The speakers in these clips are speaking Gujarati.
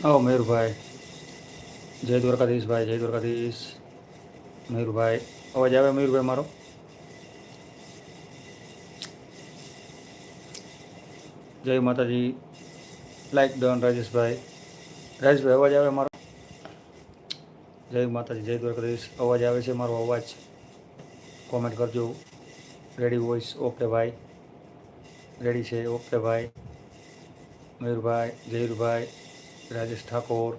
આવો મયુરભાઈ જય દ્વારકાધીશ ભાઈ જય દ્વારકાધીશ મયુરભાઈ અવાજ આવે મયુરભાઈ મારો જય માતાજી લાઈક ડન રાજેશભાઈ રાજેશભાઈ અવાજ આવે મારો જય માતાજી જય દ્વારકાધીશ અવાજ આવે છે મારો અવાજ કોમેન્ટ કરજો રેડી વોઇસ ઓકે ભાઈ રેડી છે ઓકે ભાઈ મયુરભાઈ જયુરભાઈ રાજેશ ઠાકોર.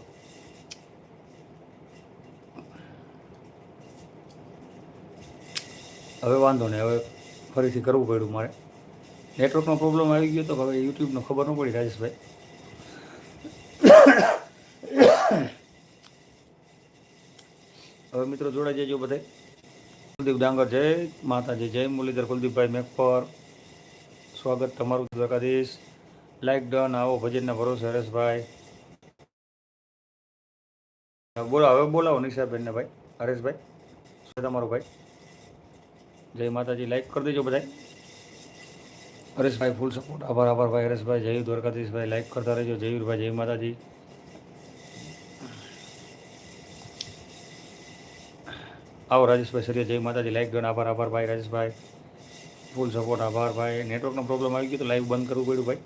હવે વાંધો નહીં, હવે ફરીથી કરવું પડ્યું મારે. નેટવર્કનો પ્રોબ્લેમ આવી ગયો તો હવે યુટ્યુબનો ખબર ન પડી રાજેશભાઈ. હવે મિત્રો જોડાઈ જજો બધે. કુલદીપ ડાંગર, જય માતાજી, જય મુરલીધર, કુલદીપભાઈ મેકપર સ્વાગત તમારું દ્વારકાધીશ. લાઈક ડન આવો ભજનના ભરોસે હરેશભાઈ. બોલો, હવે બોલાવો નિશાબેનને ભાઈ, હરેશભાઈ, શું તમારો ભાઈ? જય માતાજી લાઈક કરી દેજો બધા હરેશભાઈ ફૂલ સપોર્ટ આભાર આભાર ભાઈ, હરેશભાઈ, જય દ્વારકાધીશભાઈ લાઈક કરતા રહેજો. જયુરભાઈ, જય માતાજી. આવો રાજેશભાઈ સરિયા, જય માતાજી લાઈક ગણ આભાર આભાર ભાઈ, રાજેશભાઈ. ફૂલ સપોર્ટ આભાર ભાઈ. નેટવર્કનો પ્રોબ્લેમ આવી ગયો તો લાઈવ બંધ કરવું પડ્યું ભાઈ.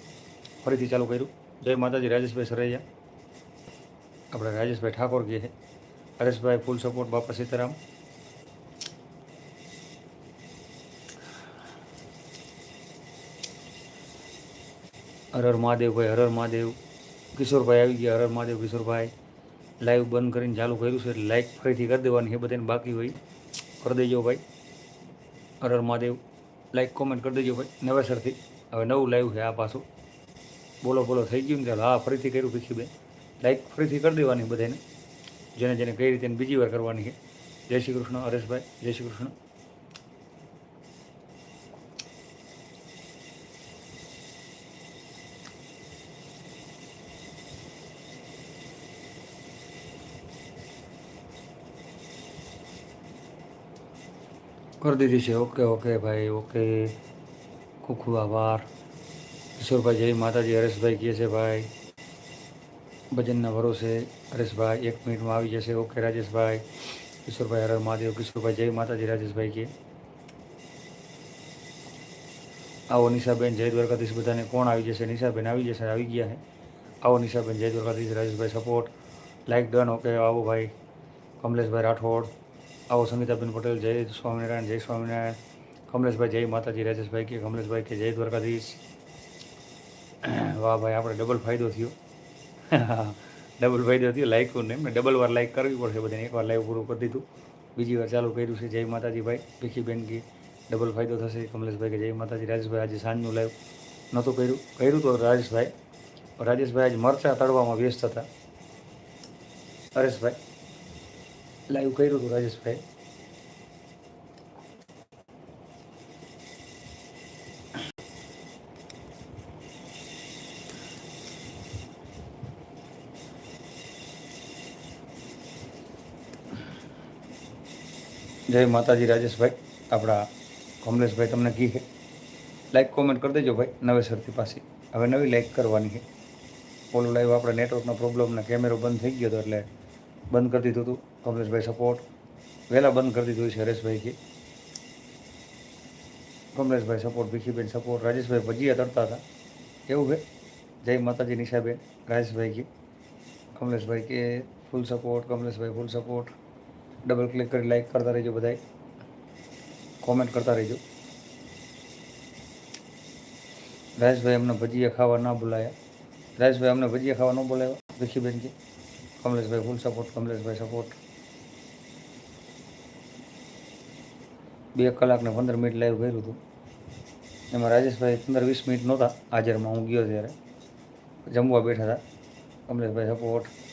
ફરીથી ચાલુ કર્યું. જય માતાજી, રાજેશભાઈ સરૈયા. આપણે રાજેશભાઈ ઠાકોર કહે છે. હરેશભાઈ ફૂલ સપોર્ટ બાપા સીતારામ. હરર હર મહાદેવભાઈ હર હર મહાદેવ. કિશોરભાઈ આવી ગયા હર હર મહાદેવ, કિશોરભાઈ. લાઈવ બંધ કરીને ચાલુ કર્યું છે, એટલે લાઈક ફરીથી કરી દેવાની એ બધાને બાકી હોય. કરી દેજો ભાઈ. હર હર મહાદેવ લાઈક કોમેન્ટ કરી દેજો ભાઈ. નવેસરથી. હવે નવું લાઈવ છે આ પાછું. બોલો બોલો, થઈ ગયું ને ચાલો. હા, ફરીથી કર્યું ભીખીબેન લાઈક ફરીથી કરી દેવાની બધાને. જેને જેને કઈ રીતે બીજી વાર કરવાની છે. જય શ્રી કૃષ્ણ, હરેશભાઈ, જય શ્રી કૃષ્ણ. કરી દીધી છે. ઓકે ઓકે ભાઈ, ઓકે. ખૂબ ખૂબ આભાર. કિશોરભાઈ, જય માતાજી. હરેશભાઈ કહે છે, ભાઈ ભજનના ભરોસે હરેશભાઈ એક મિનિટમાં આવી જશે ઓકે રાજેશભાઈ કિશોરભાઈ હર મહાદેવ કિશોરભાઈ જય માતાજી રાજેશભાઈ કે આવો નિશાબેન જય દ્વારકાધીશ બધાને કોણ આવી જશે નિશાબેન આવી જશે આવી ગયા છે આવો નિશાબેન જય દ્વારકાધીશ રાજેશભાઈ સપોર્ટ લાઈક ડન ઓકે આવો ભાઈ કમલેશભાઈ રાઠોડ આવો સંગીતાબેન પટેલ જય સ્વામિનારાયણ જય સ્વામિનારાયણ કમલેશભાઈ જય માતાજી રાજેશભાઈ કે કમલેશભાઈ કે જય દ્વારકાધીશ વાહ ભાઈ આપણે ડબલ ફાયદો થયો ડબલ ફાયદો થયો લાઈકું ને એમને ડબલ વાર લાઈક કરવી પડશે બધાને. એકવાર લાઈવ પૂરું કરી દીધું. બીજી વાર ચાલુ કર્યું છે. જય માતાજી ભાઈ ભીખીબેન કે ડબલ ફાયદો થશે. કમલેશભાઈ કે જય માતાજી. રાજેશભાઈ આજે સાંજનું લાઈવ નહોતું કર્યું. કર્યું તો રાજેશભાઈ. રાજેશભાઈ આજે મરચા તળવામાં વ્યસ્ત હતા. હરેશભાઈ લાઈવ કર્યું હતું રાજેશભાઈ. જય માતાજી રાજેશભાઈ. આપણા કમલેશભાઈ તમને કી છે લાઈક કોમેન્ટ કરી દેજો ભાઈ, નવેસરથી પાછી. હવે નવી લાઈક કરવાની છે ઓલું લાઈવ આપણે નેટવર્કનો પ્રોબ્લેમ ને કેમેરો બંધ થઈ ગયો હતો એટલે બંધ કરી દીધું હતું કમલેશભાઈ સપોર્ટ વહેલા બંધ કરી દીધું છે હરેશભાઈ કે. કમલેશભાઈ સપોર્ટ ભીખીબેન સપોર્ટ રાજેશભાઈ ભજીયા તરતા હતા. એવું છે જય માતાજી નિશાબેન, રાજેશભાઈ કે. કમલેશભાઈ કે ફૂલ સપોર્ટ કમલેશભાઈ ફૂલ સપોર્ટ ડબલ ક્લિક કરી લાઈક કરતા રહેજો બધાય. કોમેન્ટ કરતા રહેજો. રાજેશભાઈ અમને ભજીયા ખાવા ના બોલાયા. રાજભાઈ અમને ભજીયા ખાવા ન બોલાવ્યા ભીખીબેન કે. કમલેશભાઈ ફૂલ સપોર્ટ કમલેશભાઈ સપોર્ટ બે કલાક ને પંદર મિનિટ લાઈવ કર્યું હતું. એમાં રાજેશભાઈ પંદર વીસ મિનિટ નહોતા. હાજરમાં હું ગયો ત્યારે. જમવા બેઠા હતા. કમલેશભાઈ સપોર્ટ